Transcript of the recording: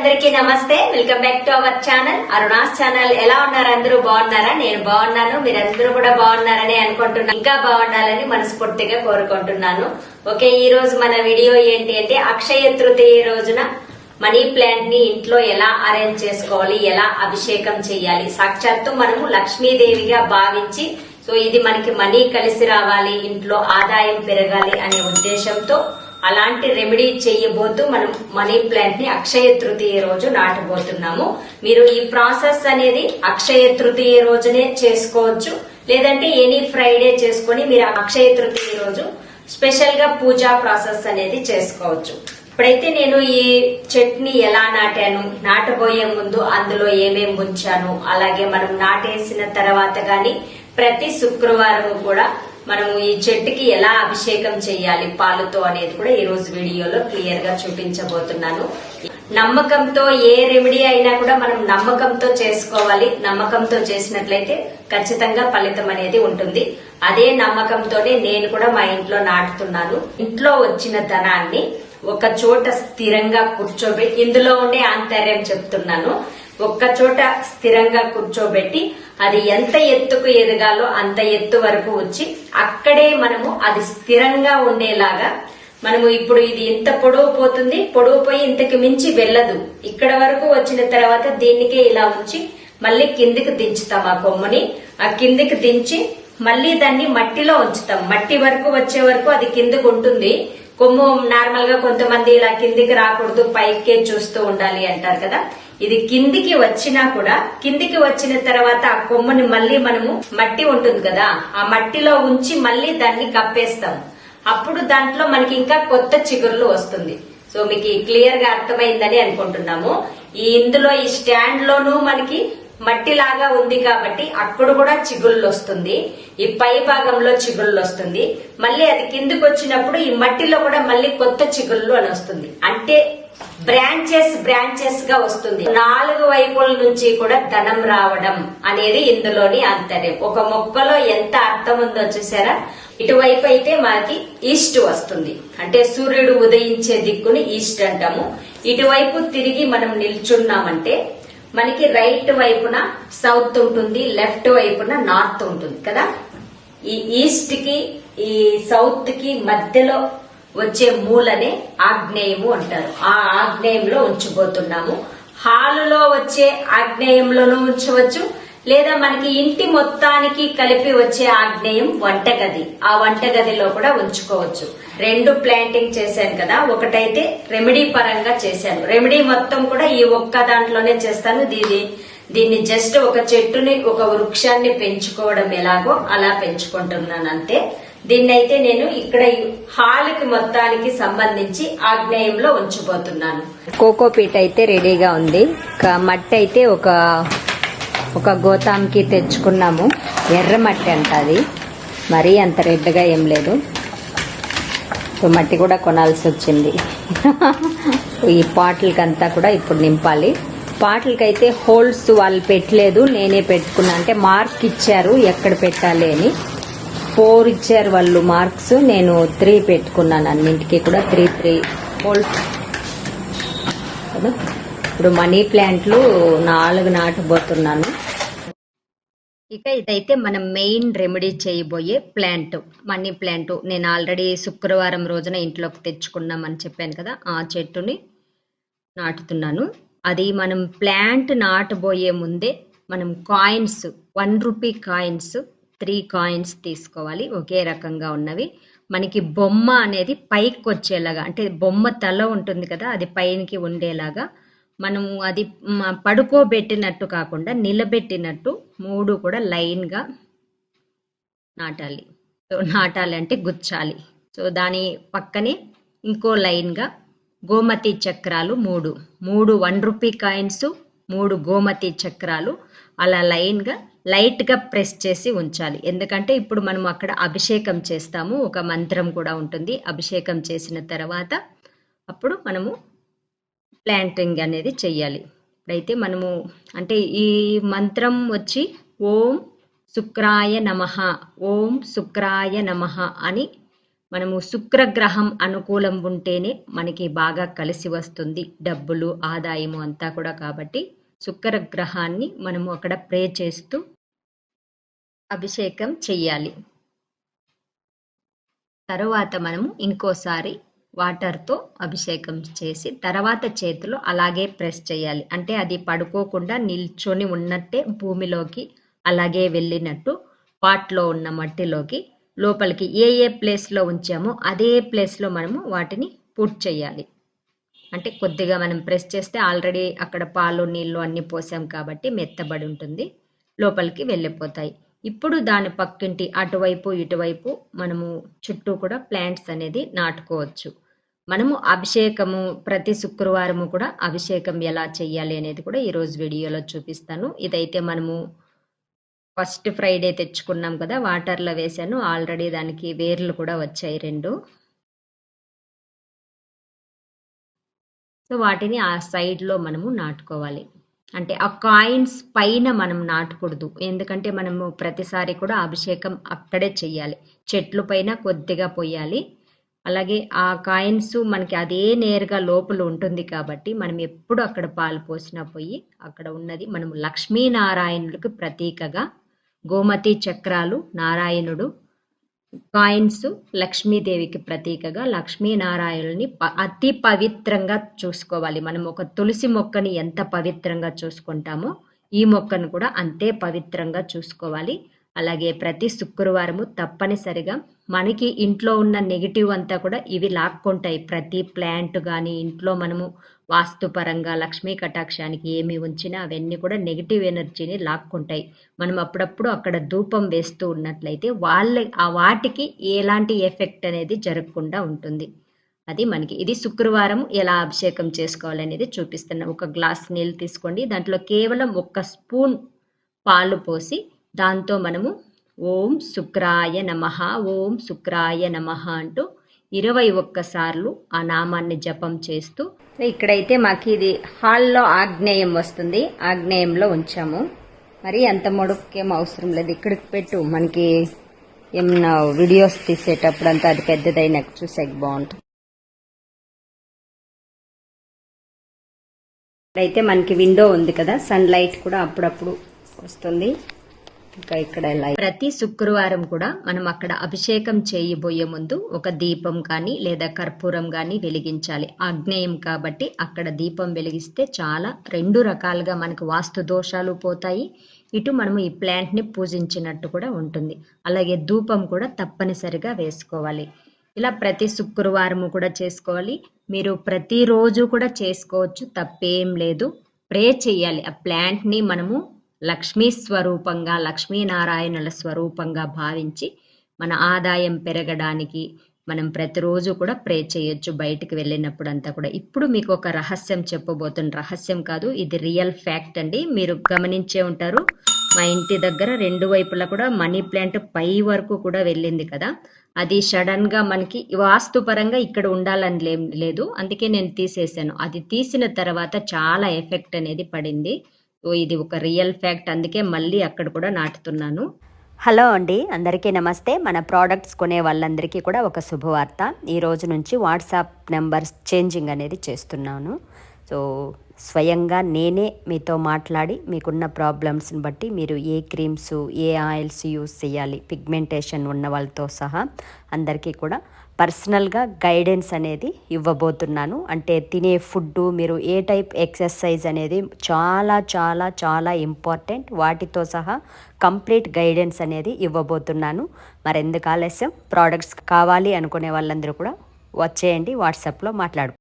అందరికీ నమస్తే. Welcome back to our channel Aruna's channel ఎలా ఉన్నారు? అందరూ బాగున్నారా? నేను బాగున్నాను. మీరందరూ కూడా బాగున్నారని అనుకుంటున్నాను ఇంకా బాగుండాలని మనస్ఫూర్తిగా కోరుకుంటున్నాను. ఓకే ఈ రోజు మన వీడియో ఏంటి అంటే అక్షయ తృతీయ రోజున మనీ ప్లాంట్ని ఇంట్లో ఎలా అరేంజ్ చేసుకోవాలి? ఎలా అభిషేకం చేయాలి? సాక్షాత్తు మనము లక్ష్మీదేవిగా భావించి సో ఇది మనకి మనీ కలిసి రావాలి ఇంట్లో ఆదాయం పెరగాలి అనే ఉద్దేశంతో అలాంటి రెమెడీ చేయబోతూ మనం మనీ ప్లాంట్ని అక్షయ తృతీయ రోజు నాటబోతున్నాము. మీరు ఈ ప్రాసెస్ అనేది అక్షయ తృతీయ రోజునే చేసుకోవచ్చు. లేదంటే ఎనీ ఫ్రైడే చేసుకొని మీరు అక్షయ తృతీయ రోజు స్పెషల్గా పూజా ప్రాసెస్ అనేది చేసుకోవచ్చు. ఇప్పుడైతే నేను ఈ చెట్ని ఎలా నాటాను నాటబోయే ముందు అందులో ఏమేం ఉంచాను అలాగే మనం నాటేసిన తర్వాత గాని ప్రతి శుక్రవారం కూడా మనము ఈ చెట్టుకి ఎలా అభిషేకం చేయాలి పాలుతో అనేది కూడా ఈ రోజు వీడియోలో క్లియర్గా చూపించబోతున్నాను. నమ్మకంతో ఏ రెమెడీ అయినా కూడా మనం నమ్మకంతో చేసుకోవాలి. నమ్మకంతో చేసినట్లయితే ఖచ్చితంగా ఫలితం అనేది ఉంటుంది. అదే నమ్మకంతోనే నేను కూడా మా ఇంట్లో నాటుతున్నాను. ఇంట్లో వచ్చిన ధనాన్ని ఒక చోట స్థిరంగా కూర్చోబెట్టి ఇందులో ఉండే ఆంతర్యం చెప్తున్నాను. ఒక్క చోట స్థిరంగా కూర్చోబెట్టి అది ఎంత ఎత్తుకు ఎదగాలో అంత ఎత్తు వరకు వచ్చి అక్కడే మనము అది స్థిరంగా ఉండేలాగా మనము ఇప్పుడు ఇది ఇంత పొడవు పోతుంది పొడవు పోయి ఇంతకు మించి వెళ్ళదు. ఇక్కడ వరకు వచ్చిన తర్వాత దీనికే ఇలా ఉంచి మళ్ళీ కిందికి దించుతాం ఆ కొమ్మని. ఆ కిందికి దించి మళ్ళీ దాన్ని మట్టిలో ఉంచుతాం. మట్టి వరకు వచ్చే వరకు అది కిందకు ఉంటుంది. కొమ్ము నార్మల్గా కొంతమంది ఇలా కిందికి రాకూడదు పైకే చూస్తూ ఉండాలి అంటారు కదా. ఇది కిందికి వచ్చినా కూడా కిందికి వచ్చిన తర్వాత ఆ కొమ్ముని మళ్ళీ మనము మట్టి ఉంటుంది కదా ఆ మట్టిలో ఉంచి మళ్ళీ దాన్ని కప్పేస్తాం. అప్పుడు దాంట్లో మనకి ఇంకా కొత్త చిగుర్లు వస్తుంది. సో మీకు క్లియర్గా అర్థమైందని అనుకుంటున్నాము. ఈ ఇందులో ఈ స్టాండ్ లోనూ మనకి మట్టి లాగా ఉంది కాబట్టి అక్కడ కూడా చిగుళ్ళు వస్తుంది. ఈ పై భాగంలో చిగుళ్ళు వస్తుంది. మళ్ళీ అది కిందకు వచ్చినప్పుడు ఈ మట్టిలో కూడా మళ్ళీ కొత్త చిగుళ్ళు అని వస్తుంది. అంటే బ్రాంచెస్ బ్రాంచెస్గా వస్తుంది. నాలుగు వైపుల నుంచి కూడా ధనం రావడం అనేది ఇందులోని అంతర్యం. ఒక మొక్కలో ఎంత అర్థం ఉందో చూసారా? ఇటువైపు అయితే మనకి ఈస్ట్ వస్తుంది. అంటే సూర్యుడు ఉదయించే దిక్కుని ఈస్ట్ అంటాము. ఇటువైపు తిరిగి మనం నిల్చున్నామంటే మనకి రైట్ వైపున సౌత్ ఉంటుంది లెఫ్ట్ వైపున నార్త్ ఉంటుంది కదా? ఈ ఈస్ట్కి ఈ సౌత్కి మధ్యలో వచ్చే మూలనే ఆగ్నేయము అంటారు. ఆ ఆగ్నేయంలో ఉంచిపోతున్నాము. హాలులో వచ్చే ఆగ్నేయంలోనూ ఉంచవచ్చు. లేదా మనకి ఇంటి మొత్తానికి కలిపి వచ్చే ఆగ్నేయం వంటగది. ఆ వంటగదిలో కూడా ఉంచుకోవచ్చు. రెండు ప్లాంటింగ్ చేశాను కదా ఒకటైతే రెమెడీ పరంగా చేశాను. రెమెడీ మొత్తం కూడా ఈ ఒక్క దాంట్లోనే చేస్తాను. దీని దీన్ని జస్ట్ ఒక చెట్టుని ఒక వృక్షాన్ని పెంచుకోవడం ఎలాగో అలా పెంచుకుంటున్నాను అంతే. దీన్నైతే నేను ఇక్కడ హాల్కి మొత్తానికి సంబంధించి ఆగ్నేయంలో ఉంచబోతున్నాను. కోకో పీట అయితే రెడీగా ఉంది. ఇంకా మట్టి అయితే ఒక ఒక గోతాంకి తెచ్చుకున్నాము. ఎర్ర మట్టి అంట అది. మరీ అంత రెడ్గా ఏం లేదు. సో మట్టి కూడా కొనాల్సి వచ్చింది. ఈ పాటలకంతా కూడా ఇప్పుడు నింపాలి. పాటలకైతే హోల్స్ వాళ్ళు పెట్టలేదు. నేనే పెట్టుకున్నా. అంటే మార్క్ ఇచ్చారు ఎక్కడ పెట్టాలి అని. ఫోర్ ఇచ్చారు వాళ్ళు మార్క్స్. నేను త్రీ పెట్టుకున్నాను అన్నింటికి కూడా. త్రీ త్రీ హోల్ కదా? ఇప్పుడు మనీ ప్లాంట్లు నాలుగు నాటబోతున్నాను. ఇక ఇదైతే మనం మెయిన్ రెమెడీ చేయబోయే ప్లాంట్ మనీ ప్లాంట్. నేను ఆల్రెడీ శుక్రవారం రోజున ఇంట్లోకి తెచ్చుకున్నామని చెప్పాను కదా ఆ చెట్టుని నాటుతున్నాను. అది మనం ప్లాంట్ నాటబోయే ముందే మనం coins one rupee coins three coins తీసుకోవాలి. ఒకే రకంగా ఉన్నవి. మనకి బొమ్మ అనేది పైకి వచ్చేలాగా అంటే బొమ్మ తల ఉంటుంది కదా అది పైనకి ఉండేలాగా. మనము అది పడుకోబెట్టినట్టు కాకుండా నిలబెట్టినట్టు మూడు కూడా లైన్గా నాటాలి. సో నాటాలి అంటే గుచ్చాలి. సో దాని పక్కనే ఇంకో లైన్గా గోమతి చక్రాలు మూడు. మూడు వన్ రూపీ కాయిన్స్ మూడు గోమతి చక్రాలు. అలా లైన్గా లైట్గా ప్రెస్ చేసి ఉంచాలి. ఎందుకంటే ఇప్పుడు మనం అక్కడ అభిషేకం చేస్తాము ఒక మంత్రం కూడా ఉంటుంది. అభిషేకం చేసిన తర్వాత అప్పుడు మనము ప్లాంటింగ్ అనేది చెయ్యాలి. ఇప్పుడైతే మనము అంటే ఈ మంత్రం వచ్చి ఓం శుక్రాయ నమః ఓం శుక్రాయ నమః అని మనము శుక్రగ్రహం అనుకూలం ఉంటేనే మనకి బాగా కలిసి వస్తుంది. డబ్బులు ఆదాయము అంతా కూడా కాబట్టి శుక్రగ్రహాన్ని మనము అక్కడ ప్రే చేస్తూ అభిషేకం చెయ్యాలి. తరువాత మనము ఇంకోసారి వాటర్తో అభిషేకం చేసి తర్వాత చేతిలో అలాగే ప్రెస్ చేయాలి. అంటే అది పడుకోకుండా నిల్చొని ఉన్నట్టే భూమిలోకి అలాగే వెళ్ళినట్టు పాట్లో ఉన్న మట్టిలోకి లోపలికి ఏ ఏ ప్లేస్లో ఉంచామో అదే ప్లేస్లో మనము వాటిని పుట్ చేయాలి. అంటే కొద్దిగా మనం ప్రెస్ చేస్తే ఆల్రెడీ అక్కడ పాలు నీళ్ళు అన్ని పోసాం కాబట్టి మెత్తబడి ఉంటుంది. లోపలికి వెళ్ళిపోతాయి. ఇప్పుడు దాని పక్కింటి అటువైపు ఇటువైపు మనము చుట్టూ కూడా ప్లాంట్స్ అనేది నాటుకోవచ్చు. మనము అభిషేకము ప్రతి శుక్రవారము కూడా అభిషేకం ఎలా చెయ్యాలి అనేది కూడా ఈరోజు వీడియోలో చూపిస్తాను. ఇదైతే మనము ఫస్ట్ ఫ్రైడే తెచ్చుకున్నాం కదా వాటర్లో వేసాను. ఆల్రెడీ దానికి వేర్లు కూడా వచ్చాయి రెండు. సో వాటిని ఆ సైడ్లో మనము నాటుకోవాలి. అంటే ఆ కాయిన్స్ పైన మనం నాటకూడదు. ఎందుకంటే మనము ప్రతిసారి కూడా అభిషేకం అక్కడే చెయ్యాలి. చెట్లు పైన కొద్దిగా పోయాలి అలాగే ఆ కాయిన్స్ మనకి అదే నేరుగా లోపల ఉంటుంది కాబట్టి మనం ఎప్పుడు అక్కడ పాలు పోసినా పోయి అక్కడ ఉన్నది మనం లక్ష్మీనారాయణుడికి ప్రతీకగా గోమతి చక్రాలు నారాయణుడు కాయిన్స్ లక్ష్మీదేవికి ప్రతీకగా లక్ష్మీనారాయణుని ప- అతి పవిత్రంగా చూసుకోవాలి. మనం ఒక తులసి మొక్కని ఎంత పవిత్రంగా చూసుకుంటామో ఈ మొక్కను కూడా అంతే పవిత్రంగా చూసుకోవాలి. అలాగే ప్రతి శుక్రవారము తప్పనిసరిగా మనకి ఇంట్లో ఉన్న నెగిటివ్ అంతా కూడా ఇవి లాక్కుంటాయి. ప్రతి ప్లాంట్ కానీ ఇంట్లో మనము వాస్తుపరంగా లక్ష్మీ కటాక్షానికి ఏమి ఉంచినా అవన్నీ కూడా నెగిటివ్ ఎనర్జీని లాక్కుంటాయి. మనం అప్పుడప్పుడు అక్కడ ధూపం వేస్తూ ఉన్నట్లయితే వాళ్ళ ఆ వాటికి ఎలాంటి ఎఫెక్ట్ అనేది జరగకుండా ఉంటుంది. అది మనకి ఇది శుక్రవారం ఎలా అభిషేకం చేసుకోవాలనేది చూపిస్తున్నాం ఒక గ్లాస్ నీళ్ళు తీసుకోండి. దాంట్లో కేవలం ఒక్క స్పూన్ పాలు పోసి దాంతో మనము ఓం శుక్రాయ నమః ఓం శుక్రాయ నమః అంటూ ఇరవై ఒక్కసార్లు ఆ నామాన్ని జపం చేస్తూ ఇక్కడైతే మాకు ఇది హాల్లో ఆగ్నేయం వస్తుంది. ఆగ్నేయంలో ఉంచాము. మరి అంత మొడుకేం అవసరం లేదు. ఇక్కడికి పెట్టు. మనకి ఏమన్నా వీడియోస్ తీసేటప్పుడు అంతా అది పెద్దదైన చూసేకి బాగుంటుంది. అయితే మనకి విండో ఉంది కదా. సన్ లైట్ కూడా అప్పుడప్పుడు వస్తుంది. ఇంకా ఇక్కడ ప్రతి శుక్రవారం కూడా మనం అక్కడ అభిషేకం చేయబోయే ముందు ఒక దీపం కానీ లేదా కర్పూరం కానీ వెలిగించాలి. ఆగ్నేయం కాబట్టి అక్కడ దీపం వెలిగిస్తే చాలా రెండు రకాలుగా మనకు వాస్తు దోషాలు పోతాయి. ఇటు మనం ఈ ప్లాంట్ని పూజించినట్టు కూడా ఉంటుంది. అలాగే ధూపం కూడా తప్పనిసరిగా వేసుకోవాలి. ఇలా ప్రతి శుక్రవారము కూడా చేసుకోవాలి. మీరు ప్రతిరోజు కూడా చేసుకోవచ్చు. తప్పేం లేదు. ప్రే చేయాలి. ఆ ప్లాంట్ని మనము లక్ష్మీ స్వరూపంగా లక్ష్మీనారాయణుల స్వరూపంగా భావించి మన ఆదాయం పెరగడానికి మనం ప్రతిరోజు కూడా ప్రే చేయొచ్చు బయటికి వెళ్ళినప్పుడు అంతా కూడా. ఇప్పుడు మీకు ఒక రహస్యం చెప్పబోతున్న రహస్యం కాదు ఇది రియల్ ఫ్యాక్ట్ అండి. మీరు గమనించే ఉంటారు మా ఇంటి దగ్గర రెండు వైపులా కూడా మనీ ప్లాంట్ పై వరకు కూడా వెళ్ళింది కదా. అది సడన్గా మనకి వాస్తుపరంగా ఇక్కడ ఉండాలని లేదు. అందుకే నేను తీసేసాను అది తీసిన తర్వాత చాలా ఎఫెక్ట్ అనేది పడింది. సో ఇది ఒక రియల్ ఫ్యాక్ట్. అందుకే మళ్ళీ అక్కడ కూడా నాటుతున్నాను. హలో అండి అందరికీ నమస్తే. మన ప్రోడక్ట్స్ కొనే వాళ్ళందరికీ కూడా ఒక శుభవార్త. ఈ రోజు నుంచి వాట్సాప్ నెంబర్స్ చేంజింగ్ అనేది చేస్తున్నాను. సో స్వయంగా నేనే మీతో మాట్లాడి మీకున్న ప్రాబ్లమ్స్ని బట్టి మీరు ఏ క్రీమ్స్ ఏ ఆయిల్స్ యూస్ చేయాలి పిగ్మెంటేషన్ ఉన్న వాళ్ళతో సహా అందరికీ కూడా పర్సనల్గా గైడెన్స్ అనేది ఇవ్వబోతున్నాను. అంటే తినే ఫుడ్ మీరు ఏ టైప్ ఎక్సర్సైజ్ అనేది చాలా చాలా చాలా ఇంపార్టెంట్. వాటితో సహా కంప్లీట్ గైడెన్స్ అనేది ఇవ్వబోతున్నాను. మరెందుకు ఆలస్యం? ప్రోడక్ట్స్ కావాలి అనుకునే వాళ్ళందరూ కూడా వచ్చేయండి. వాట్సాప్లో మాట్లాడు